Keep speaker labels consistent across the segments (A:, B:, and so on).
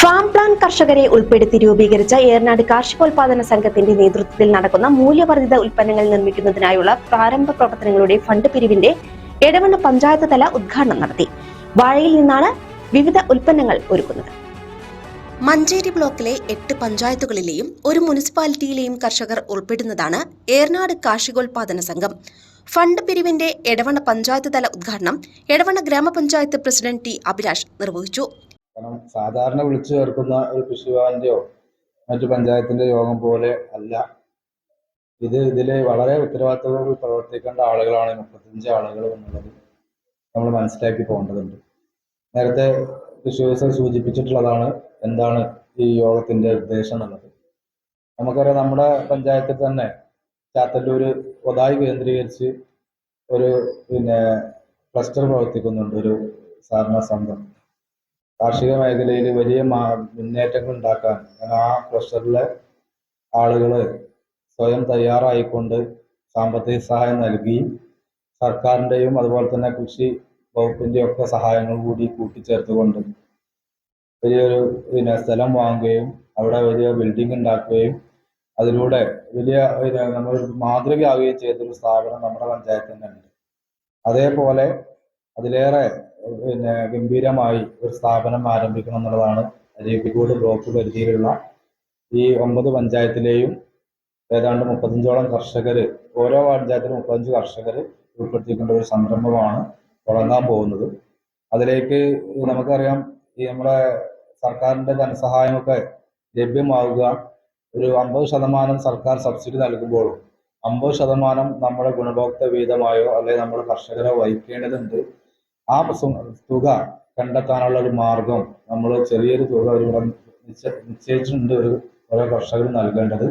A: Farm plan കർഷകരെ ഉൾപ്പെടുത്തി രൂപീകരിച്ച ഏർനാട് കാർഷികോൽപാദന സംഘത്തിന്റെ നേതൃത്വത്തിൽ നടക്കുന്ന മൂല്യവർദ്ധിത ഉൽപ്പന്നങ്ങൾ നിർമ്മിക്കുന്നതിനായുള്ള പ്രാരംഭ പ്രവർത്തനങ്ങളുടെ ഫണ്ട് പിരിവിന്റെ എടവണ്ണ പഞ്ചായത്ത് തല ഉദ്ഘാടനം നടത്തി. വാഴയിൽ നിന്നാണ് വിവിധ ഉൽപ്പന്നങ്ങൾ ഒരുക്കുന്നത്. മഞ്ചേരി ബ്ലോക്കിലെ എട്ട് പഞ്ചായത്തുകളിലെയും ഒരു മുനിസിപ്പാലിറ്റിയിലെയും കർഷകർ ഉൾപ്പെടുന്നതാണ് ഏർനാട് കാർഷികോൽപാദന സംഘം. ഫണ്ട് പിരിവിന്റെ എടവണ്ണ പഞ്ചായത്ത് തല ഉദ്ഘാടനം എടവണ്ണ ഗ്രാമപഞ്ചായത്ത് പ്രസിഡന്റ് ടി അഭിലാഷ് നിർവഹിച്ചു.
B: കാരണം സാധാരണ വിളിച്ചു ചേർക്കുന്ന ഒരു കൃഷിഭവന്റെയോ മറ്റു പഞ്ചായത്തിന്റെ യോഗം പോലെ അല്ല. ഇത് ഇതിലെ വളരെ ഉത്തരവാദിത്തത്തോടെ പ്രവർത്തിക്കേണ്ട ആളുകളാണ് മുപ്പത്തഞ്ച് ആളുകൾ എന്നുള്ളത് നമ്മൾ മനസ്സിലാക്കി പോകേണ്ടതുണ്ട്. നേരത്തെ കൃഷി ഓഫീസർ സൂചിപ്പിച്ചിട്ടുള്ളതാണ് എന്താണ് ഈ യോഗത്തിന്റെ ഉദ്ദേശം എന്നുള്ളത്. നമുക്കറിയാം നമ്മുടെ പഞ്ചായത്തിൽ തന്നെ ചാത്തല്ലൂര് ഒതായി കേന്ദ്രീകരിച്ച് ഒരു പിന്നെ ക്ലസ്റ്റർ പ്രവർത്തിക്കുന്നുണ്ട് ഒരു സഹകരണ സംഘം. കാർഷിക മേഖലയിൽ വലിയ മുന്നേറ്റങ്ങൾ ഉണ്ടാക്കാൻ ആ പ്രഷറിലെ ആളുകൾ സ്വയം തയ്യാറായിക്കൊണ്ട് സാമ്പത്തിക സഹായം നൽകി. സർക്കാരിന്റെയും അതുപോലെ തന്നെ കൃഷി വകുപ്പിന്റെയും ഒക്കെ സഹായങ്ങൾ കൂടി കൂട്ടിച്ചേർത്തുകൊണ്ട് വലിയൊരു പിന്നെ സ്ഥലം വാങ്ങുകയും അവിടെ വലിയ ബിൽഡിംഗ് ഉണ്ടാക്കുകയും അതിലൂടെ വലിയ നമ്മൾ മാതൃകയാവുകയും ചെയ്തൊരു സ്ഥാപനം നമ്മുടെ പഞ്ചായത്ത് തന്നെ ഉണ്ട് അതേപോലെ അതിലേറെ പിന്നെ ഗംഭീരമായി ഒരു സ്ഥാപനം ആരംഭിക്കണം എന്നുള്ളതാണ് അരീക്കോട് ബ്ലോക്ക് പരിധിയിലുള്ള ഈ ഒമ്പത് പഞ്ചായത്തിലെയും ഏതാണ്ട് മുപ്പത്തഞ്ചോളം കർഷകർ ഓരോ പഞ്ചായത്തിലും മുപ്പത്തഞ്ച് കർഷകർ ഉൾപ്പെടുത്തിക്കൊണ്ട് ഒരു സംരംഭമാണ് തുടങ്ങാൻ പോകുന്നത്. അതിലേക്ക് നമുക്കറിയാം ഈ നമ്മുടെ സർക്കാരിന്റെ ധനസഹായമൊക്കെ ലഭ്യമാവുക ഒരു അമ്പത് ശതമാനം സർക്കാർ സബ്സിഡി നൽകുമ്പോഴും അമ്പത് ശതമാനം നമ്മുടെ ഗുണഭോക്തൃ വീതമായോ അല്ലെങ്കിൽ നമ്മുടെ കർഷകരെ വഹിക്കേണ്ടതുണ്ട്. ആ തുക കണ്ടെത്താനുള്ള ഒരു മാർഗം. നമ്മൾ ചെറിയൊരു തുക ഒരു നിശ്ച- നിശ്ചയിച്ചിട്ടുണ്ട് ഒരു ഓരോ കർഷകർ നൽകേണ്ടത്.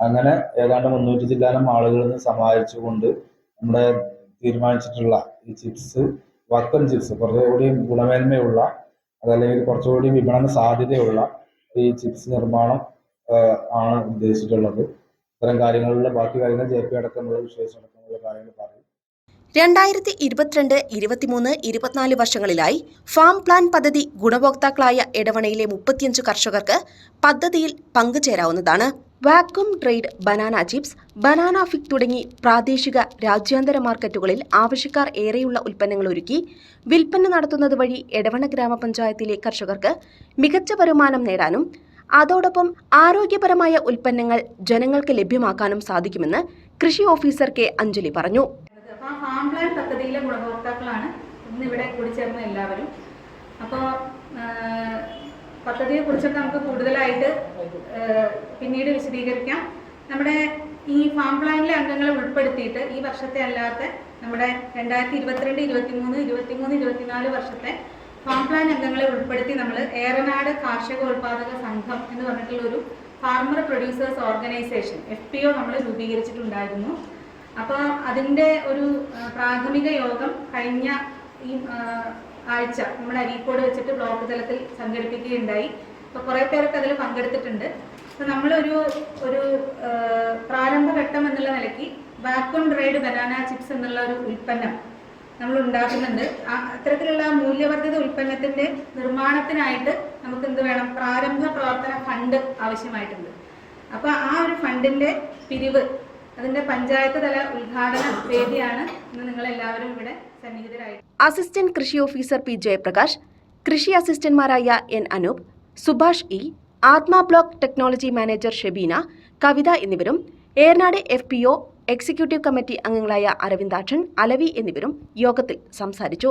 B: അങ്ങനെ ഏതാണ്ട് മുന്നൂറ്റി ചില്ലാനം ആളുകളിൽ നിന്ന് സമാഹരിച്ചുകൊണ്ട് നമ്മുടെ തീരുമാനിച്ചിട്ടുള്ള ഈ ചിപ്സ് വക്കൻ ചിപ്സ് കുറച്ചുകൂടി ഗുണമേന്മയുള്ള അതല്ലെങ്കിൽ കുറച്ചുകൂടി വിപണന സാധ്യതയുള്ള ഈ ചിപ്സ് നിർമ്മാണം ആണ് ഉദ്ദേശിച്ചിട്ടുള്ളത്. ഇത്തരം കാര്യങ്ങളിലുള്ള ബാക്കി കാര്യങ്ങൾ ജെ പി അടക്കമുള്ള വിശേഷം അടക്കമുള്ള കാര്യങ്ങൾ
A: രണ്ടായിരത്തി ഇരുപത്തിരണ്ട് ഇരുപത്തിമൂന്ന് ഇരുപത്തിനാല് വർഷങ്ങളിലായി ഫാം പ്ലാൻ പദ്ധതി ഗുണഭോക്താക്കളായ എടവണയിലെ മുപ്പത്തിയഞ്ച് കർഷകർക്ക് പദ്ധതിയിൽ പങ്കുചേരാവുന്നതാണ്. Vacuum dried banana chips banana fig തുടങ്ങി പ്രാദേശിക രാജ്യാന്തര മാർക്കറ്റുകളിൽ ആവശ്യക്കാർ ഏറെയുള്ള ഉൽപ്പന്നങ്ങൾ ഒരുക്കി വിൽപ്പന നടത്തുന്നത് വഴി എടവണ ഗ്രാമപഞ്ചായത്തിലെ കർഷകർക്ക് മികച്ച വരുമാനം നേടാനും അതോടൊപ്പം ആരോഗ്യപരമായ ഉൽപ്പന്നങ്ങൾ ജനങ്ങൾക്ക് ലഭ്യമാക്കാനും സാധിക്കുമെന്ന് കൃഷി ഓഫീസർ കെ അഞ്ജലി പറഞ്ഞു.
C: ആ ഫാം പ്ലാൻ പദ്ധതിയിലെ ഗുണഭോക്താക്കളാണ് ഇന്ന് ഇവിടെ കൂടിച്ചേർന്ന എല്ലാവരും. അപ്പോൾ പദ്ധതിയെ കുറിച്ചൊക്കെ നമുക്ക് കൂടുതലായിട്ട് പിന്നീട് വിശദീകരിക്കാം. നമ്മുടെ ഈ ഫാം പ്ലാനിലെ അംഗങ്ങളെ ഉൾപ്പെടുത്തിയിട്ട് ഈ വർഷത്തെ അല്ലാത്ത നമ്മുടെ രണ്ടായിരത്തി ഇരുപത്തിരണ്ട് ഇരുപത്തിമൂന്ന് ഇരുപത്തിമൂന്ന് ഇരുപത്തിനാല് വർഷത്തെ ഫാം പ്ലാൻ അംഗങ്ങളെ ഉൾപ്പെടുത്തി നമ്മൾ ഏറനാട് കാർഷികോൽപാദക സംഘം എന്ന് പറഞ്ഞിട്ടുള്ള ഒരു farmer producers organisation F P O നമ്മൾ രൂപീകരിച്ചിട്ടുണ്ടായിരുന്നു. അപ്പോൾ അതിന്റെ ഒരു പ്രാഥമിക യോഗം കഴിഞ്ഞ ഈ ആഴ്ച നമ്മുടെ അരീക്കോട് വെച്ചിട്ട് ബ്ലോക്ക് തലത്തിൽ സംഘടിപ്പിക്കുകയുണ്ടായി. അപ്പോൾ കുറേ പേരൊക്കെ അതിൽ പങ്കെടുത്തിട്ടുണ്ട്. അപ്പോൾ നമ്മളൊരു ഒരു പ്രാരംഭഘട്ടം എന്നുള്ള നിലയ്ക്ക് വാക്വം ഡ്രൈഡ് ബനാന ചിപ്സ് എന്നുള്ള ഒരു ഉൽപ്പന്നം നമ്മൾ ഉണ്ടാക്കുന്നുണ്ട്. അത്തരത്തിലുള്ള മൂല്യവർദ്ധിത ഉൽപ്പന്നത്തിന്റെ നിർമ്മാണത്തിനായിട്ട് നമുക്ക് എന്ത് വേണം? പ്രാരംഭ പ്രവർത്തന ഫണ്ട് ആവശ്യമായിട്ടുണ്ട്. അപ്പോൾ ആ ഒരു ഫണ്ടിന്റെ പിരിവ് അതിന്റെ പഞ്ചായത്ത് തല ഉദ്ഘാടന വേദിയാണ് ഇന്ന് നിങ്ങൾ എല്ലാവരും ഇവിടെ സന്നിഹിതരായി
A: അസിസ്റ്റന്റ് കൃഷി ഓഫീസർ പി ജയപ്രകാശ് കൃഷി അസിസ്റ്റന്റ്മാരായ N Anoop Subhash E Atma block technology manager Shebeena Kavitha എന്നിവരും Ernad F P O executive committee അംഗങ്ങളായ അരവിന്ദാക്ഷൻ അലവി എന്നിവരും യോഗത്തിൽ സംസാരിച്ചു.